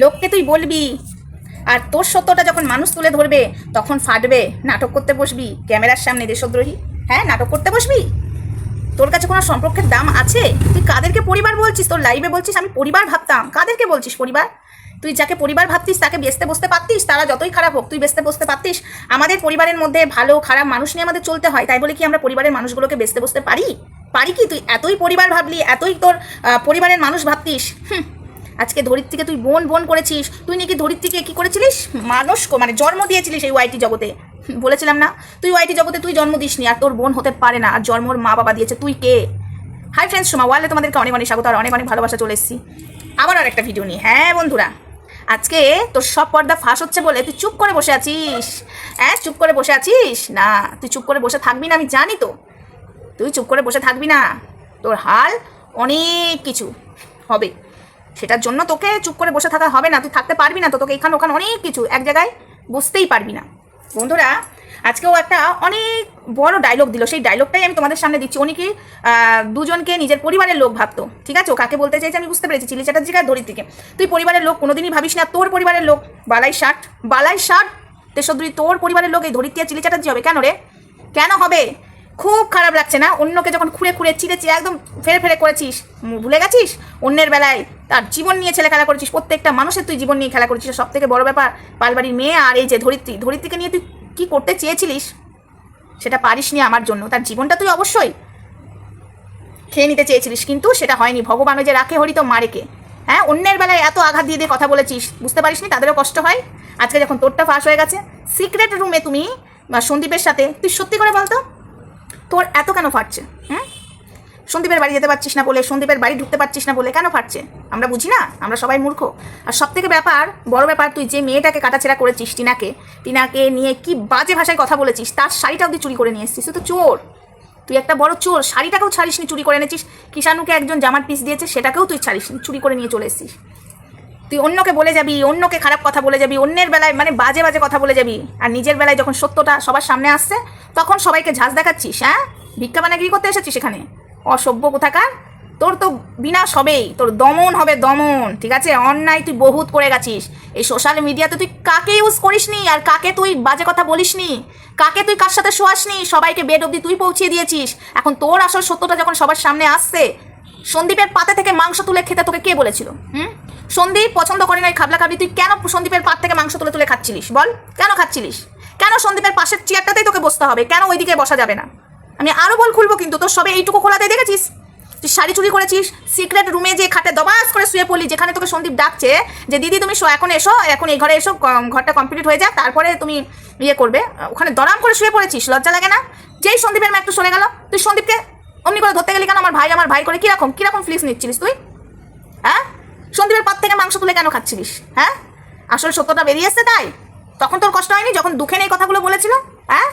লোককে তুই বলবি। আর তোর সত্যটা যখন মানুষ তুলে ধরবে, তখন ফাটবে। নাটক করতে বসবি। ক্যামেরার সামনে দেশদ্রোহী। হ্যাঁ নাটক করতে বসবি? তোর কাছে কোনো সম্পর্কের দাম আছে? তুই কাদেরকে পরিবার বলছিস? তোর লাইভে বলছিস, আমি পরিবার ভাবতাম। কাদেরকে বলছিস পরিবার? তুই যাকে পরিবার ভাবতিস, তাকে বেসতে বসতে পারতিস? তারা যতই খারাপ হোক, তুই বেসতে বসতে পারতিস? আমাদের পরিবারের মধ্যে ভালো খারাপ মানুষ নিয়ে আমাদের চলতে হয়। তাই বলে কি আমরা পরিবারের মানুষগুলোকে বেসতে বসতে পারি? পারি কি? তুই এতই পরিবার ভাবলি, এতই তোর পরিবারের মানুষ ভাবতিস? হুম আজকে ধরিত্রীকে তুই বোন বোন করেছিস। তুই নাকি ধরিত্রীকে কি করেছিলিস? মানুষ মানে জন্ম দিয়েছিলিস এই ওয়াইটি জগতে। বলেছিলাম না? তুই ওয়াইটি জগতে তুই জন্ম দিসনি, আর তোর বোন হতে পারে না, আর জন্মর মা বাবা দিয়েছে। তুই কে? হাই ফ্রেন্ডস সোমা ওয়ালে তোমাদেরকে অনেক অনেক স্বাগত, আর অনেক অনেক ভালোবাসা চলে এসেছি। আবার আর একটা ভিডিও নিয়ে। হ্যাঁ বন্ধুরা, আজকে তোর সব পর্দা ফাঁস হচ্ছে বলে তুই চুপ করে বসে আছিস। হ্যাঁ চুপ করে বসে আছিস? না, তুই চুপ করে বসে থাকবি না, আমি জানি তো। তুই চুপ করে বসে থাকবি না। তোর হাল অনেক কিছু হবে। সেটার জন্য তোকে চুপ করে বসে থাকা হবে না, তুই থাকতে পারবি না তো, তোকে এখানে ওখানে অনেক কিছু এক জায়গায় বুঝতেই পারবি না। বন্ধুরা, আজকেও একটা অনেক বড় ডায়লগ দিল, সেই ডায়লগটাই আমি তোমাদের সামনে দিচ্ছি। উনি কি দুজনকে নিজের পরিবারের লোক ভাবতো, ঠিক আছে? ও কাকে বলতে চাইছে, আমি বুঝতে পেরেছি, চিলি চ্যাটার্জিকে আর ধরিত্রীকে তুই পরিবারের লোক, কোনোদিনই ভাবিস না, তোর পরিবারের লোক, বালাই ষাট বালাই ষাট তেসদ্রি তোর পরিবারের লোক এই ধরিত্রী চিলি চ্যাটার্জি হবে। কেন রে? কেন হবে? খুব খারাপ লাগছে না? অন্যকে যখন খুঁড়ে খুঁড়ে চিড়ে চিড়ে একদম ফেরে ফেরে করেছিস। ভুলে গেছিস? অন্যের বেলায় তার জীবন নিয়ে ছেলে খেলা করেছিস। প্রত্যেকটা মানুষের তুই জীবন নিয়ে খেলা করেছিস। সব থেকে বড় ব্যাপার পালবাড়ির মেয়ে আর এই যে ধরিত্রী। ধরিত্রীকে নিয়ে তুই কি করতে চেয়েছিলিস? সেটা পারিসনি আমার জন্য। তার জীবনটা তুই অবশ্যই খেয়ে নিতে চেয়েছিলিস। কিন্তু সেটা হয়নি। ভগবান ওই যে রাখে হরি তো মারেকে। হ্যাঁ অন্যের বেলায় এত আঘাত দিয়ে দিয়ে কথা বলেছিস। বুঝতে পারিসনি তাদেরও কষ্ট হয়। আজকে যখন তোরটা ফাঁস হয়ে গেছে, সিক্রেট রুমে তুমি বা সন্দীপের সাথে, তুই সত্যি করে বলতো? তোর এত কেন ফাটছে? হুম সন্দীপের বাড়ি যেতে পারছিস না বলে, সন্দীপের বাড়ি ঢুকতে পারছিস না বলে কেন ফাটছে? আমরা বুঝি না, আমরা সবাই মূর্খ। আর সব থেকে ব্যাপার, বড় ব্যাপার, তুই যে মেয়েটাকে কাটাছেড়া করেছিস টিনাকে টিনাকে নিয়ে কি বাজে ভাষায় কথা বলেছিস, তার শাড়িটা অব্দি চুরি করে নিয়ে এসেছিস। তো চোর। তুই একটা বড় চোর, শাড়িটাকেও ছাড়িসনি, চুরি করে এনেছিস। কিষাণুকে একজন জামার পিস দিয়েছে, সেটাকেও তুই ছাড়িসনি, চুরি করে নিয়ে চলে এসেছিস। তুই অন্যকে বলে যাবি, অন্যকে খারাপ কথা বলে যাবি, অন্যের বেলায় মানে বাজে বাজে কথা বলে যাবি। আর নিজের বেলায় যখন সত্যটা সবার সামনে আসছে, তখন সবাইকে ঝাঁজ দেখাচ্ছিস হ্যাঁ? ভিক্ষা বানাগিরি করতে এসেছিস এখানে? অসভ্য কোথাকার? তোর তো বিনাশ হবেই, তোর দমন হবে দমন, ঠিক আছে? অন্যায় তুই বহুত করে গেছিস। এই সোশ্যাল মিডিয়াতে তুই কাকে ইউজ করিসনি? আর কাকে তুই বাজে কথা বলিসনি? কাকে তুই কার সাথে শোয়াসনি? সবাইকে বেড অব্দি তুই পৌঁছিয়ে দিয়েছিস। এখন তোর আসল সত্যটা যখন সবার সামনে আসছে, সন্দীপের পাতে থেকে মাংস তুলে খেতে তোকে কে বলেছিল? হুম? সন্দীপ পছন্দ করে না এই খাবলা খাবলি তুই কেন সন্দীপের পাত থেকে মাংস তুলে তুলে খাচ্ছিলিস? বল, কেন খাচ্ছিলিস? কেন সন্দীপের পাশের চেয়ারটাতেই তোকে বসতে হবে? কেন ওইদিকে বসা যাবে না? আমি আরও বল খুলবো কিন্তু, তোর সবে এইটুকু খোলাতে দেখেছিস? তুই শাড়ি চুরি করেছিস, সিক্রেট রুমে যে খাটে দবাস করে শুয়ে পড়লি, যেখানে তোকে সন্দীপ ডাকছে যে, দিদি, তুমি এখন এসো, এখন এই ঘরে এসো ঘরটা কমপ্লিট হয়ে যাক, তারপরে তুমি ইয়ে করবে। ওখানে দরাম করে শুয়ে পড়েছিস, লজ্জা লাগে না? যেই সন্দীপের মা একটু সরে গেল, তুই সন্দীপকে অমনি করে ধরতে গেলি কেন? আমার ভাই আমার ভাই করে কীরকম কীরকম ফিলিংস নিচ্ছিলিস তুই? হ্যাঁ? সন্দীপের পাত থেকে মাংস তুলে কেন খাচ্ছিলিস হ্যাঁ? আসলে সত্যটা বেরিয়ে এসছে তাই। তখন তোর কষ্ট হয়নি যখন দুখেন এই কথাগুলো বলেছিল হ্যাঁ?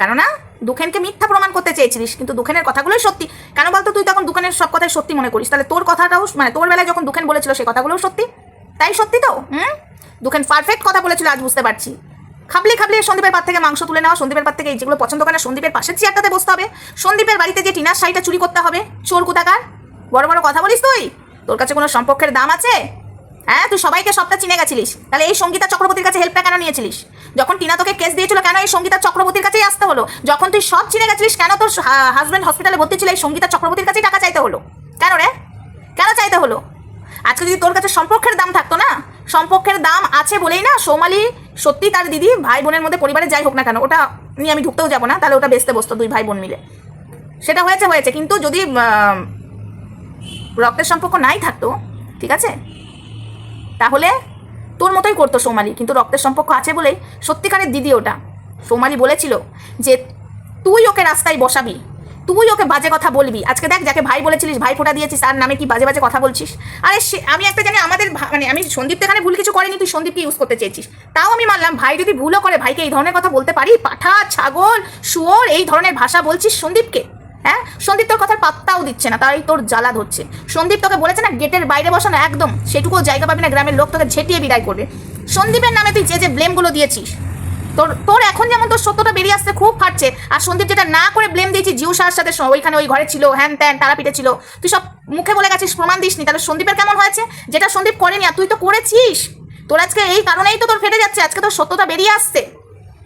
কেননা দুখেনকে মিথ্যা প্রমাণ করতে চেয়েছিলিস, কিন্তু দুখেনের কথাগুলোই সত্যি। কেন বলতো, তুই তখন দুখেনের সব কথাই সত্যি মনে করিস। তাহলে তোর কথাটাও মানে তোর বেলায় যখন দুখেন বলেছিল সেই কথাগুলোও সত্যি? তাই সত্যি তো, হুম? দুখেন পারফেক্ট কথা বলেছিল, আজ বুঝতে পারছি। খাবলি খাবলি সন্দীপের পাত থেকে মাংস তুলে নেওয়া, সন্দীপের পাত থেকে যেগুলো পছন্দ করে না, সন্দীপের পাশের চেয়ারটাতে বসতে হবে। সন্দীপের বাড়িতে যে টিনার শাড়িটা চুরি করতে হবে, চোর কুতাকার বড় বড় কথা বলিস তুই? তোর কাছে কোনো সম্পর্কের দাম আছে? হ্যাঁ তুই সবাইকে সবটা চিনে গেছিলিস। তাহলে এই সঙ্গীতা চক্রবর্তীর কাছে হেল্পটা কেন নিয়েছিলিস? যখন টিনা তোকে কেস দিয়েছিল, কেন এই সঙ্গীতা চক্রবর্তীর কাছেই আসতে হলো? যখন তুই সব চিনে গেছিলিস, কেন তোর হাজব্যান্ড হসপিটালে ভর্তি ছিল, এই সঙ্গীতা চক্রবর্তীর কাছেই টাকা চাইতে হলো? কেন রে? কেন চাইতে হলো? আজকে যদি তোর কাছে সম্পর্কের দাম থাকতো না? সম্পর্কের দাম আছে বলেই না সোমালি সত্যি তার দিদি ভাই বোনের মধ্যে পরিবারে যাই হোক না কেন, ওটা নিয়ে আমি ঢুকতেও যাব না, তাহলে ওটা বেচতে বসতো দুই ভাই বোন মিলে। সেটা হয়েছে হয়েছে। কিন্তু যদি রক্তের সম্পর্ক নাই থাকতো, ঠিক আছে? তাহলে তোর মতোই করতো সোমালি, কিন্তু রক্তের সম্পর্ক আছে বলেই সত্যিকারের দিদি ওটা। সোমালি বলেছিল যে তুই ওকে রাস্তায় বসাবি, তুই ওকে বাজে কথা বলবি। আজকে দেখ যাকে ভাই বলেছিলিস, ভাই ফোটা দিয়েছিস, তার নামে কি বাজে বাজে কথা বলছিস। আরে সে, আমি একটা জানি আমাদের মানে আমি সন্দীপ এখানে ভুল কিছু করেনি, তুই সন্দীপকে ইউজ করতে চেয়েছিস। তাও আমি মানলাম, ভাই যদি ভুলও করে, ভাইকে এই ধরনের কথা বলতে পারি, পাঠা, ছাগল, শুয়োর, এই ধরনের ভাষা বলছিস সন্দীপকে। হ্যাঁ? সন্দীপ তোর কথার পাত্তাও দিচ্ছে না, তাই তোর জ্বালা ধরছে। সন্দীপ তোকে বলেছে না, গেটের বাইরে বসানো একদম, সেটুকুও জায়গা পাবি না, গ্রামের লোক তোকে ঝেঁটিয়ে বিদায় করবে। সন্দীপের নামে তুই যে যে ব্লেমগুলো দিয়েছিস, তোর তোর এখন যেমন তোর সত্যটা বেরিয়ে আসছে খুব ফাটছে, আর সন্দীপ যেটা না করে ব্লেম দিয়েছি জিউ সার সাথে ওইখানে ওই ঘরে ছিল, হ্যান ত্যান তারাপীঠে ছিল, তুই সব মুখে বলে গেছিস, প্রমাণ দিসনি, তাহলে সন্দীপের কেমন হয়েছে? যেটা সন্দীপ করেনি, আর তুই তো করেছিস। তোর আজকে এই কারণেই তো তোর ফেটে যাচ্ছে, আজকে তোর সত্যটা বেরিয়ে আসছে।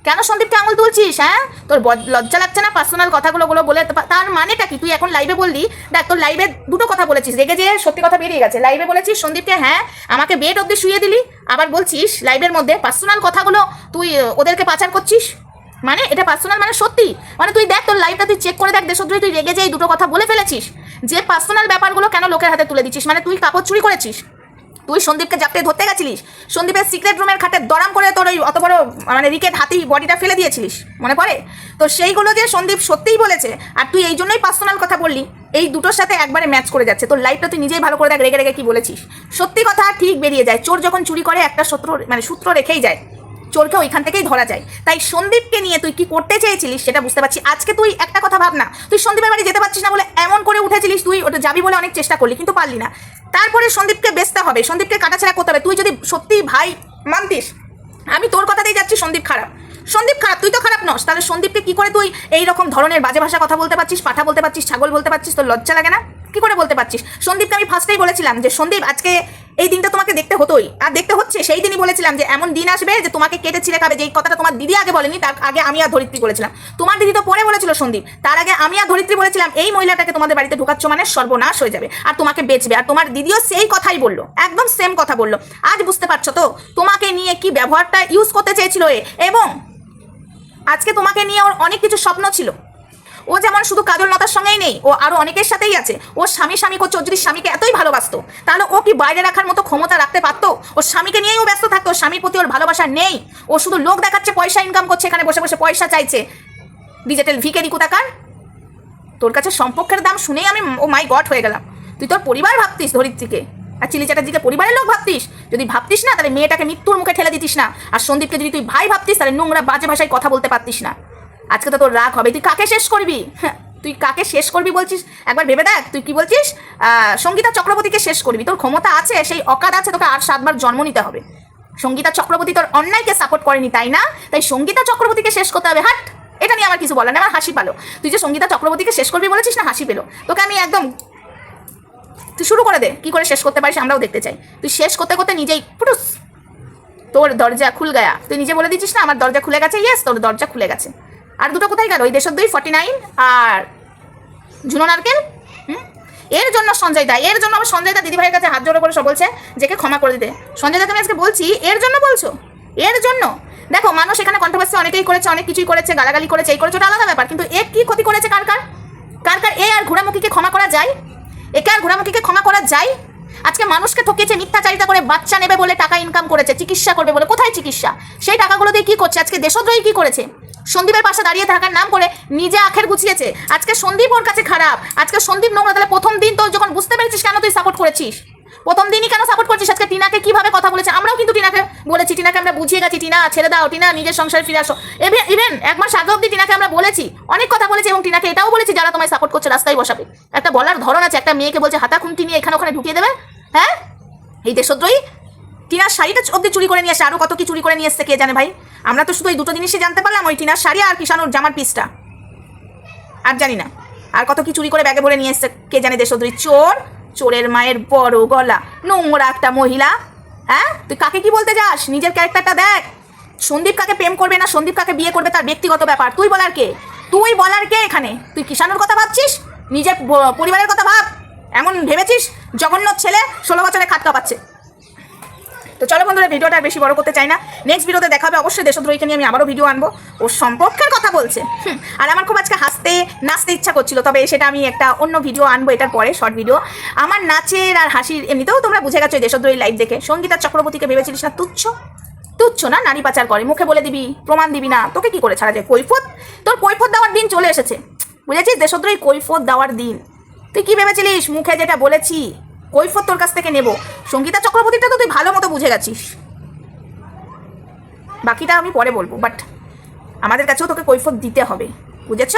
কেন সন্দীপকে আঙুল তুলছিস হ্যাঁ? তোর লজ্জা লাগছে না পার্সোনাল কথাগুলো গুলো বলে তা- তার মানেটা কি? তুই এখন লাইভে বললি, দেখ তোর লাইভে দুটো কথা বলেছিস, রেগে যে সত্যি কথা বেরিয়ে গেছে। লাইভে বলেছিস, সন্দীপকে হ্যাঁ আমাকে বেড অব্দি শুয়ে দিলি, আবার বলছিস লাইভের মধ্যে পার্সোনাল কথাগুলো তুই ওদেরকে পাচার করছিস? মানে এটা পার্সোনাল মানে সত্যি? মানে তুই দেখ তোর লাইভটা তুই চেক করে দেখ দেশদ্রোহী, তুই রেগে যে এই দুটো কথা বলে ফেলেছিস, যে পার্সোনাল ব্যাপারগুলো কেন লোকের হাতে তুলে দিচ্ছিস? মানে তুই কাপড় চুরি করেছিস? তুই সন্দীপকে জাপটে ধরতে গেছিলিস? সন্দীপের সিক্রেট রুমের খাটে দরাম করে তোর ওই অত বড় মানে রিকেট হাতেই বডিটা ফেলে দিয়েছিলিস, মনে পড়ে? তো সেইগুলো যে সন্দীপ সত্যিই বলেছে, আর তুই এই জন্যই পার্সোনাল কথা বললি, এই দুটোর সাথে একবারে ম্যাচ করে যাচ্ছে। তোর লাইফটা তুই নিজেই ভালো করে দেখ, রেগে রেগে কি বলেছিস। সত্যি কথা ঠিক বেরিয়ে যায়। চোর যখন চুরি করে, একটা সূত্র মানে সূত্র রেখেই যায়। চোরকে ওইখান থেকেই ধরা যায়। তাই সন্দীপকে নিয়ে তুই কি করতে চেয়েছিলিস সেটা বুঝতে পারছি। আজকে তুই একটা কথা ভাব না তুই সন্দীপের বাড়ি যেতে পারছিস না বলে এমন করে উঠেছিলিস তুই, ওটা যাবি বলে অনেক চেষ্টা করলি কিন্তু পারলি না। তারপরে সন্দীপকে বেচতে হবে, সন্দীপকে কাটাছেড়া করতে হবে। তুই যদি সত্যি ভাই মানতিস, আমি তোর কথাতেই যাচ্ছি, সন্দীপ খারাপ। সন্দীপ খারাপ, তুই তো খারাপ নস। তাহলে সন্দীপকে কি করে তুই এই রকম ধরনের বাজে ভাষা কথা বলতে পারছিস, পাঠা বলতে পারছিস, ছাগল বলতে পারছিস, তোর লজ্জা লাগে না? কি করে বলতে পারছিস? সন্দীপকে আমি ফার্স্টেই বলেছিলাম যে, সন্দীপ, আজকে এই দিনটা তোমাকে দেখতে হতোই। আর দেখতে হচ্ছে, সেই দিনই বলেছিলাম যে এমন দিন আসবে যে তোমাকে কেটে ছিঁড়ে খাবে। যে এই কথাটা তোমার দিদি আগে বলেনি, তার আগে আমি আর ধরিত্রী বলেছিলাম। তোমার দিদি তো পরে বলেছিল সন্দীপ। তার আগে আমি আর ধরিত্রী বলেছিলাম, এই মহিলাটাকে তোমাদের বাড়িতে ঢুকাচ্ছ মানে সর্বনাশ হয়ে যাবে। আর তোমাকে বেচবে। আর তোমার দিদিও সেই কথাই বলল। একদম সেম কথা বলল। আজ বুঝতে পারছ তো? তোমাকে নিয়ে কি ব্যবহারটা ইউজ করতে চেয়েছিল এবং আজকে তোমাকে নিয়ে ওর অনেক কিছু স্বপ্ন ছিল। ও যেমন শুধু কাজল লতার সঙ্গেই নেই, ও আরও অনেকের সাথেই আছে। ও স্বামী স্বামী করছে ও যদি স্বামীকে এতই ভালোবাসতো। তাহলে ও কি বাইরে রাখার মতো ক্ষমতা রাখতে পারতো? ওর স্বামীকে নিয়েই ও ব্যস্ত থাকতো, স্বামীর প্রতি ওর ভালোবাসা নেই। ও শুধু লোক দেখাচ্ছে, পয়সা ইনকাম করছে, এখানে বসে বসে পয়সা চাইছে। ডিজিটাল ভিকেরি কোথাকার? তোর কাছে সম্পর্কের দাম শুনেই আমি, ও মাই গড হয়ে গেলাম। তুই তোর পরিবার ভাবতিস ধরিত্রীকে? আর চিলি চ্যাটার্জিকে পরিবারের লোক ভাবতিস? যদি ভাবতিস না, তাহলে মেয়েটাকে মৃত্যুর মুখে ঠেলে দিতিস না। আর সন্দীপকে যদি তুই ভাই ভাবতিস, তাহলে নোংরা বাজে ভাষায় কথা বলতে পারতিস না। আজকে তো তোর রাগ হবে। তুই কাকে শেষ করবি? হ্যাঁ, তুই কাকে শেষ করবি বলছিস? একবার ভেবে দেখ তুই কি বলছিস? সঙ্গীতা চক্রবর্তীকে শেষ করবি। তোর ক্ষমতা আছে সেই অকাদ আছে তোকে আর সাতবার জন্ম নিতে হবে। সঙ্গীতা চক্রবর্তী তোর অন্যায়কে সাপোর্ট করেনি তাই না? তাই সঙ্গীতা চক্রবর্তীকে শেষ করতে হবে। হাট এটা নিয়ে আমার কিছু বলার নেই আমার হাসি পালো। তুই যে সঙ্গীতা চক্রবর্তীকে শেষ করবি বলেছিস না হাসি পেল। তোকে আমি একদম তুই শুরু করে দে কি করে শেষ করতে পারিস আমরাও দেখতে চাই। তুই শেষ করতে করতে নিজেই ফুটুস তোর দরজা খুল গায়া। তুই নিজে বলে দিচ্ছিস না আমার দরজা খুলে গেছে ইয়েস তোর দরজা খুলে গেছে। আর দুটো কোথায় গেল? ওই দেশের দুই ফর্টি নাইন আর ঝুনো নারকেল? এর জন্য সঞ্জয় দা, এর জন্য আবার সঞ্জয় দা দিদিভাইয়ের কাছে হাত জোড়ো করে সব বলছে যেকে ক্ষমা করে দিতে। সঞ্জয় দা, তুমি আজকে বলছি, এর জন্য বলছো? এর জন্য? দেখো, মানুষ এখানে কন্ট্রোভার্সি অনেকেই করেছে, অনেক কিছুই করেছে, গালাগালি করেছে, এই করেছে ওটা আলাদা ব্যাপার, কিন্তু এ কি ক্ষতি করেছে কার কার? কার কার এ আর ঘোড়ামুখীকে ক্ষমা করা যায়? একে আর ঘোড়ামুখীকে ক্ষমা করা যায়? আজকে মানুষকে ঠকিয়েছে মিথ্যাচারিতা করে বাচ্চা নেবে বলে টাকা ইনকাম করেছে, চিকিৎসা করবে বলে, কোথায় চিকিৎসা? সেই টাকাগুলো দিয়ে কী করছে? আজকে দেশদ্রোহী কী করেছে? সন্দীপের পাশে দাঁড়িয়ে থাকার নাম করে নিজে আখের গুছিয়েছে। আজকে সন্দীপ ওর কাছে খারাপ। আজকে সন্দীপ নোংরা। তাহলে প্রথম দিন তো যখন বুঝতে পেরেছিস কেন তুই সাপোর্ট করেছিস? প্রথম দিনই কেন সাপোর্ট করছিস? আজকে টিনাকে কীভাবে কথা বলেছে? আমরাও কিন্তু টিনাকে বলেছি। টিনাকে আমরা বুঝিয়ে গেছি। টিনা, ছেড়ে দাও। টিনা, নিজের সংসারে ফিরে আসো। ইভেন এক মাস আগে অব্দি টিনাকে আমরা বলেছি, অনেক কথা বলেছি এবং টিনাকে এটাও বলেছি, যারা তোমায় সাপোর্ট করছে, রাস্তায় বসাবে। একটা বলার ধরন আছে। একটা মেয়েকে বলছে, হাতা খুন্তি নিয়ে এখানে ওখানে ঢুকিয়ে দেবে? হ্যাঁ? এই দেশদ্রোহী? টিনার শাড়িটা অব্দি চুরি করে নিয়ে আসে আরও কত কি চুরি করে নিয়ে এসছে কে জানে ভাই? আমরা তো শুধু এই দুটো জিনিসই জানতে পারলাম, ওই টিনার শাড়ি আর কিষানোর জামার পিসটা আর জানি না। আর কত কি চুরি করে ব্যাগে ভরে নিয়ে এসছে কে জানে দেশদ্রোহী চোর? চোরের মায়ের বড় গলা। নোংরা একটা মহিলা। হ্যাঁ? তুই কাকে কি বলতে যাস? নিজের ক্যারেক্টারটা দেখ। সন্দীপ কাকে প্রেম করবে না, সন্দীপ কাকে বিয়ে করবে তার ব্যক্তিগত ব্যাপার। তুই বলার কে? তুই বলার কে এখানে? তুই কিষানোর কথা ভাবছিস? নিজের পরিবারের কথা ভাব। এমন ভেবেছিস? জঘন্য ছেলে ষোলো বছরে খাট কাঁপাচ্ছে তো চলো বন্ধুরা, ভিডিওটা বেশি বড় করতে চাই না। নেক্সট ভিডিওতে দেখা হবে অবশ্যই দেশদ্রোহীকে নিয়ে, আমি আবারও ভিডিও আনব। ওর সম্পর্কের কথা বলছে। আর আমার খুব আজকে হাসতে, নাচতে ইচ্ছা করছিল, তবে সেটা আমি একটা অন্য ভিডিও আনব, এটার পরে শর্ট ভিডিও আমার নাচের আর হাসির, এমনিতেও তোমরা বুঝে গেছো দেশদ্রোহী লাইভ দেখে। সঙ্গীতা চক্রবর্তীকে ভেবেছিলিস না, তুচ্ছ? তুচ্ছ না, নারী পাচার করে। মুখে বলে দিবি, প্রমাণ দিবি না, তোকে কি করে ছাড়া যায়? কৈফত? তোর কৈফত দেওয়ার দিন চলে এসেছে। বুঝেছিস? দেশদ্রোহী কৈফত দেওয়ার দিন। তুই কি ভেবেছিলিস? মুখে যেটা বলেছি কৈফত তোর কাছ থেকে নেব। সঙ্গীতা চক্রবর্তীটা তো তুই ভালো মতো বুঝে গেছিস। বাকিটা আমি পরে বলব বাট আমাদের কাছেও তোকে কৈফত দিতে হবে। বুঝেছ?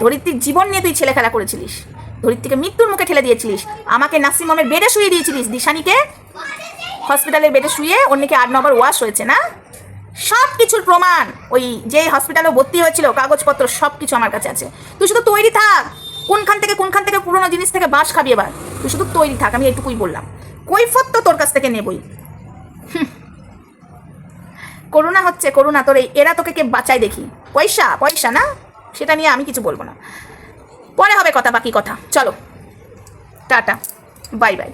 ধরিত্রীর জীবন নিয়ে তুই ছেলে খেলা করেছিলিস। ধরিত্রীকে মৃত্যুর মুখে ঠেলে দিয়েছিলিস। আমাকে নাসিমমের বেডে শুয়ে দিয়েছিলিস, দিশানিকে? হসপিটালের বেডে শুয়ে অন্যকে আট নম্বর ওয়াশ হয়েছে না? সব কিছুর প্রমাণ, ওই যে হসপিটালে ভর্তি হয়েছিল, কাগজপত্র সব কিছু আমার কাছে আছে। তুই শুধু তৈরি থাক, কোনখান থেকে কোনখান থেকে পুরোনো জিনিস থেকে বাস খাবি এবার? তুই শুধু তৈরি থাক, আমি এটুকুই বললাম। কৈফত তো তোর কাছ থেকে নেবই। করোনা হচ্ছে করোনা তোর এই এরা তোকে কে বাঁচায় দেখি? পয়সা পয়সা না? সেটা নিয়ে আমি কিছু বলব না। পরে হবে কথা, বাকি কথা। চলো। টাটা। Bye bye.